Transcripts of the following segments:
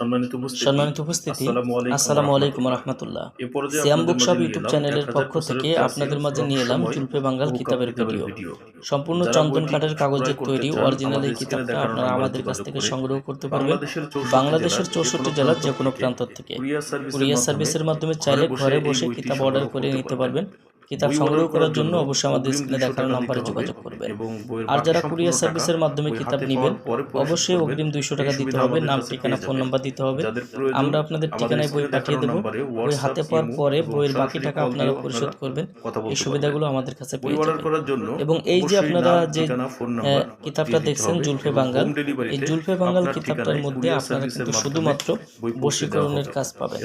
সম্মানিত উপস্থিতি সম্মানিত উপস্থিতি আসসালামু আলাইকুম রহমতুল্লাহ। সিয়াম বুকশপ ইউটিউব চ্যানেলের পক্ষ থেকে আপনাদের মাঝে নিয়ে এলাম জুলফে বাঙ্গাল কিতাবের ভিডিও। সম্পূর্ণ চন্দন কাঠের কাগজের তৈরি অরিজিনাল এই কিতাবটা আপনারা আমাদের কাছ থেকে সংগ্রহ করতে পারবেন। বাংলাদেশের 64 বাংলাদেশের জেলার চৌষট্টি জেলার যে কোনো থেকে প্রান্ত থেকে কুরিয়ার সার্ভিসের মাধ্যমে চাইলে ঘরে বসে কিতাব অর্ডার করে নিতে পারবেন। কিতাব সংগ্রহ করার জন্য অবশ্যই আমাদের স্ক্রিনে দেখানো নাম্বারে যোগাযোগ করবেন। আর যারা কুরিয়ার সার্ভিসের মাধ্যমে কিতাব নেবেন অবশ্যই অগ্রিম দুইশো টাকা দিতে হবে নাম ঠিকানা ফোন। নাম্বার দিতে হবে। আমরা আপনাদের ঠিকানায় বই পাঠিয়ে দেবো। বই হাতে পাওয়ার পরে বইয়ের বাকি টাকা আপনারা পরিশোধ করবেন। এই সুবিধাগুলো আমাদের কাছে পেয়ে যাবেন। এবং এই যে আপনারা যে কিতাবটা দেখছেন জুলফে বাঙ্গাল এই জুলফে বাঙ্গাল কিতাবটার মধ্যে আপনারা কিন্তু শুধুমাত্র বশীকরণের কাজ পাবেন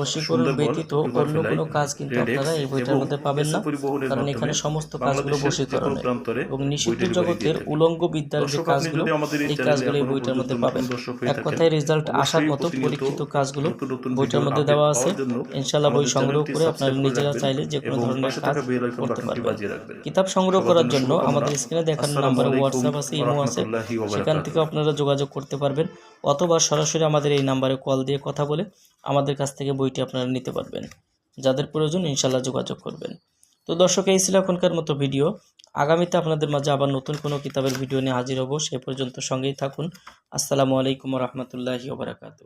বশীকরণ ব্যতীত অন্য কোনো কাজ কিন্তু আপনারা এই বইটার মধ্যে পাবেন। না কারণ এখানে সমস্ত কাজগুলো বশীকরণের প্রান্তরে এবং নিষিদ্ধ জগতের উলঙ্গ বিদ্যার যে কাজগুলো এই কাজগুলো এই বইটার মধ্যে পাবেন এক কথায় রেজাল্ট আসার মতো পরীক্ষিত কাজগুলো বইটার মধ্যে দেওয়া আছে। ইনশাল্লাহ বই সংগ্রহ করে আপনারা নিজেরা চাইলে যে কোনো ধরনের কাজ করতে পারবেন। কিতাব সংগ্রহ করার জন্য আমাদের স্ক্রিনে দেখানো নাম্বারে হোয়াটসঅ্যাপ আছে ইমো আছে সেখান থেকে আপনারা যোগাযোগ করতে পারবেন অথবা সরাসরি আমাদের এই নাম্বারে কল দিয়ে কথা বলে আমাদের কাছ থেকে বইটি আপনারা নিতে পারবেন। যাদের প্রয়োজন ইনশাল্লাহ যোগাযোগ করবেন। তো দর্শক, এই ছিল এখনকার মতো ভিডিও। আগামীতে আপনাদের মাঝে আবার নতুন কোনো কিতাবের ভিডিও নিয়ে হাজির হব। সে পর্যন্ত সঙ্গেই থাকুন। আসসালামু আলাইকুম রহমতুল্লাহি ওবরাকাতু